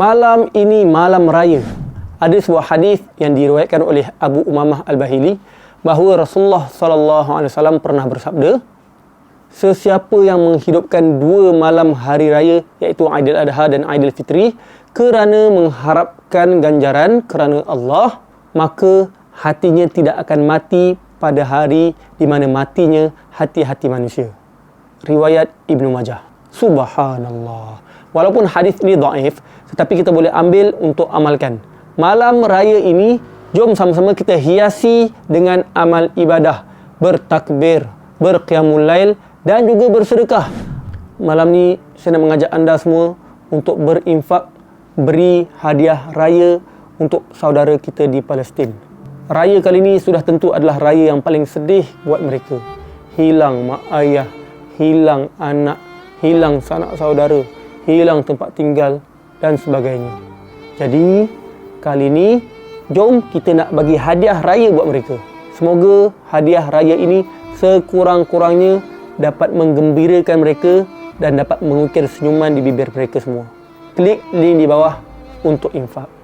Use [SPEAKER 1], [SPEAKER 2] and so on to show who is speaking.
[SPEAKER 1] malam ini malam raya. Ada sebuah hadis yang diriwayatkan oleh Abu Umamah Al-Bahili bahawa Rasulullah sallallahu alaihi wasallam pernah bersabda, sesiapa yang menghidupkan dua malam hari raya iaitu Aidil Adha dan Aidil Fitri kerana mengharapkan ganjaran kerana Allah, maka hatinya tidak akan mati pada hari di mana matinya hati-hati manusia. Riwayat Ibnu Majah. Subhanallah. Walaupun hadis ini dhaif, tetapi kita boleh ambil untuk amalkan. Malam raya ini, jom sama-sama kita hiasi dengan amal ibadah. Bertakbir, berqiyamul lail dan juga bersedekah. Malam ni saya nak mengajak anda semua untuk berinfak, beri hadiah raya untuk saudara kita di Palestin. Raya kali ini sudah tentu adalah raya yang paling sedih buat mereka. Hilang mak ayah, hilang anak, hilang sanak saudara, hilang tempat tinggal dan sebagainya. Jadi, kali ini jom kita nak bagi hadiah raya buat mereka. Semoga hadiah raya ini sekurang-kurangnya dapat menggembirakan mereka dan dapat mengukir senyuman di bibir mereka semua. Klik link di bawah untuk infak.